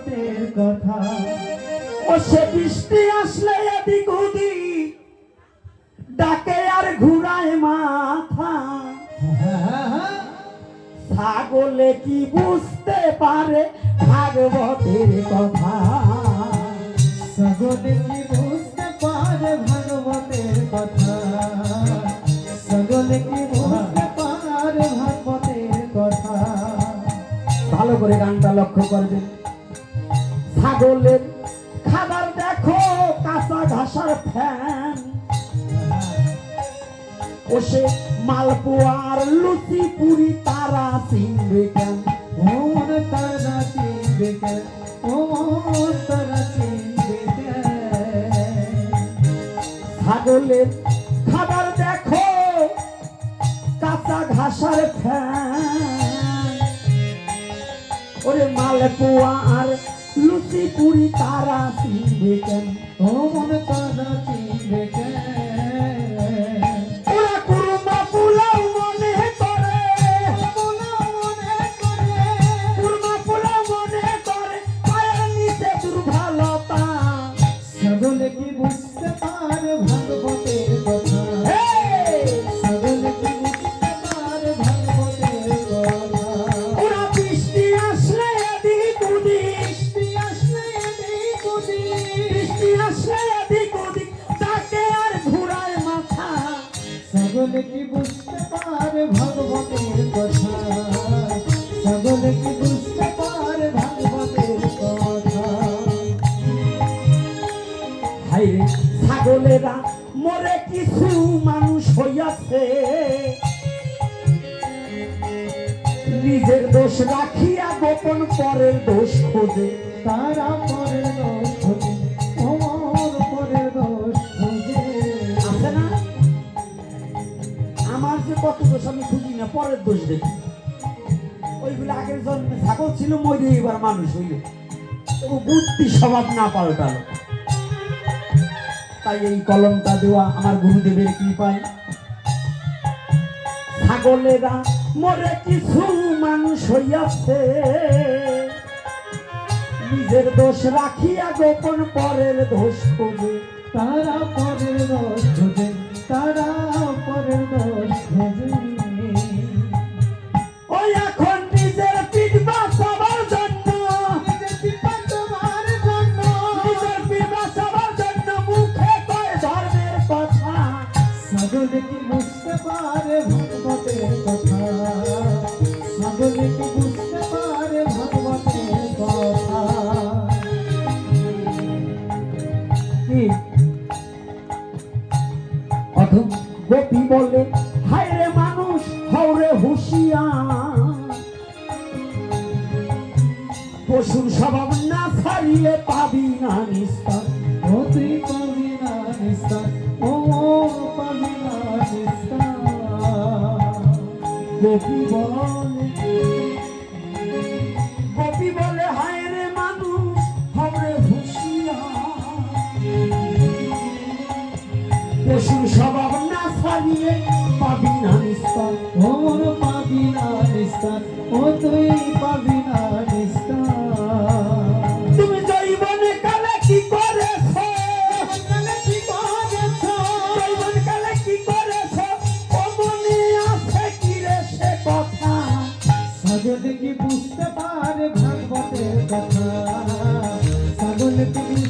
ভাগবতের কথা। ও সে বৃষ্টি আসলে এদিক ওদিক ডাকে আর ঘুরায় মাথা। ছাগলে কি বুঝতে পারে ভাগবতের কথা? সগনে কি বুঝতে পারে ভাগবতের কথা? সগনে কি বুঝতে পারে ভাগবতের কথা? ভালো করে গানটা লক্ষ্য করবেন ছাগলের খাবার দেখো, কাঁচা ঘাসার ফ্যান। ও সে মালপোয়ার লুচি পুরি, তারা চিনবে কেন? মন তারা চিনবে কেন? ও তারা চিনবে ছাগলের খাবার দেখো, কাঁচা ঘাসার ফ্যান। ওরে মালপোয়া আর লুচি পুরি তারা চিনবে কেন? ও মনে তারা চিনবে কেন? কি বুঝতে পারে ভাগবতের কিছু মানুষ হইয়াছে। নিজের দোষ রাখিয়া গোপন পরের দোষ খোঁজে, তারা পরের দোষ পরের দোষ দেখি। ওইগুলো আগের জন্মে ছাগল ছিল, মরে এবার মানুষ হইল। তবু বুদ্ধি স্বভাব না পাল্টালো। তাই এই কলমটা দেওয়া আমার গুরুদেবের কৃপায়। ছাগলেরা মরে কিছু মানুষ হইয়াছে। নিজের দোষ রাখিয়া গোপন পরের দোষ খোঁজে। তারা পরের দোষ তারা অধম গোপী বলে হায় রে মানুষ হৌরে হুশিয়ার। পশুর স্বভাব না ছাড়িয়ে পাবি না নিস্তার। পাবি না নিস্তার ও পাবি না নিস্তার। গোপী বলে না পাবি না নিস্তার ওর পাবি না নিস্তার ও তুই কি করেছ? মনে কি ও বুঝতে পারে ভাগবতের কথা। সাগর কি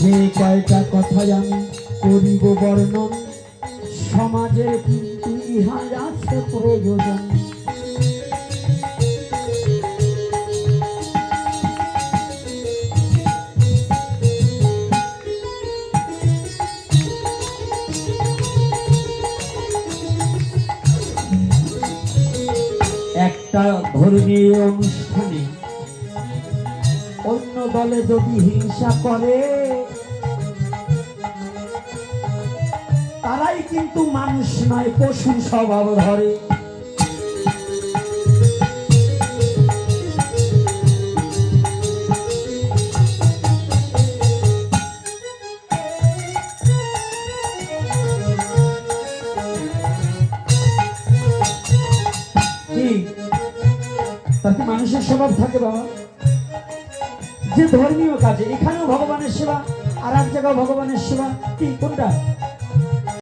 সেই কয়টা কথায় আমি করিব বর্ণন। সমাজের কিন্তু ইহার আছে প্রয়োজন। একটা ধর্মীয় অনুষ্ঠানে অন্য দলে যদি হিংসা করে তারাই কিন্তু মানুষ নয়, পশুর স্বভাব ধরে। তার মানুষের স্বভাব থাকে বাবা? যে ধর্মীয় কাজে, এখানেও ভগবানের সেবা আর এক জায়গায় ভগবানের সেবা। কি, কোনটা?